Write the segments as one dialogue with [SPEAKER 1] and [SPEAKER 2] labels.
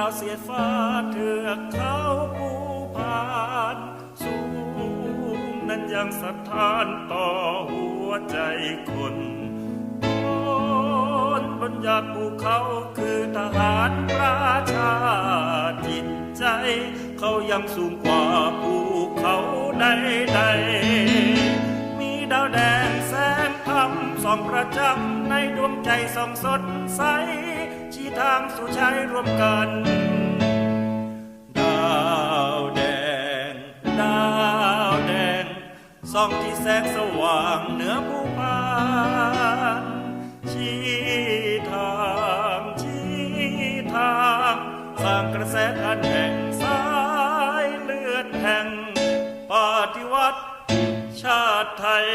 [SPEAKER 1] ราวเสียฟ้าเถือกเขาภูพานสูงนั้นยังสะท้านต่อหัวใจคนคนบนยอดภูเขาคือทหารประชาจิตใจ เขายังสูงกว่าภูเขาใดๆมีดาวแดงแสงธรรมส่องประจำในดวงใจส่องสดใส งสู่ชัยร่วมกัน ดาวแดง ดาวแดงส่องที่แสงสว่างเหนือภูพานชี้ทางชี้ทางสร้างกระแสทันแห่งสายเลือดแห่งปฏิวัติชาติไทย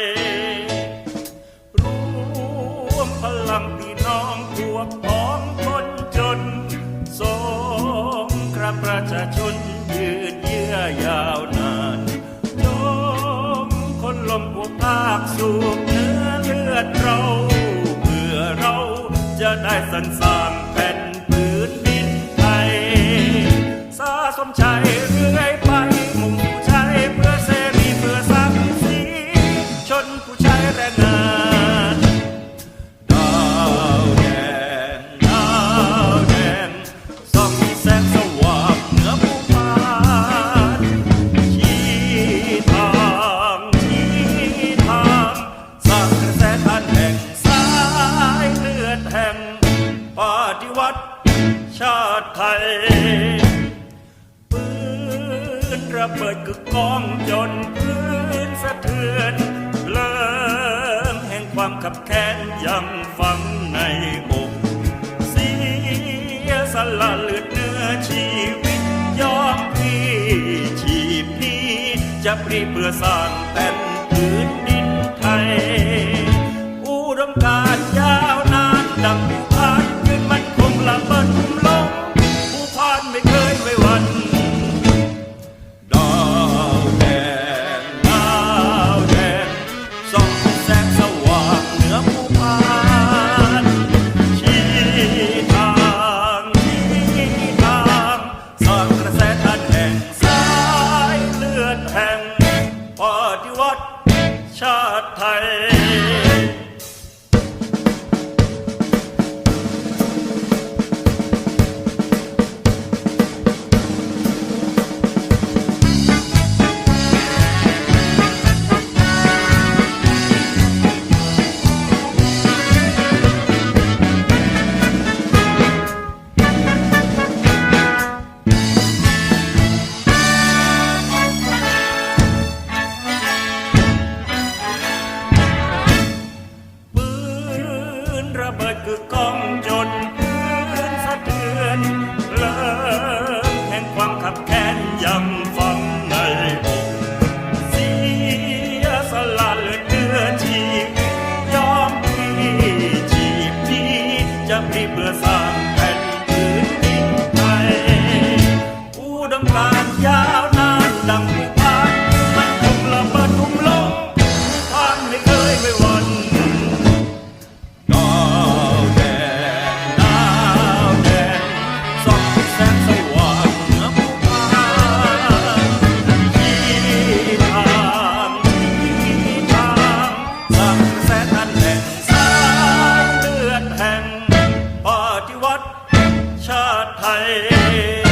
[SPEAKER 1] สูบเนื้อเลือดเราเพื่อเราจะได้สรรสร้างแผ่นพื้นดินไทยสาสมชัยเรื่อยไปมุ่งผู้ชัยเพื่อเสรีเพื่อสังสีชนผู้ชัยแรงงาน ฏิวัติชาติไทย ปืนระเบิดกึกก้องจนพื้นสะเทือน เลิงแห่งความขับแค้นยังฝังในอกเสียสละเลือดเนื้อชีวิตยอมพี่ชีพนี้จะปรีเพื่อสร้างแผ่นพื้นดินไทย ชาติไทย เพื่อสร้างแผ่นพื้นดินไทยอุดมการ Ai,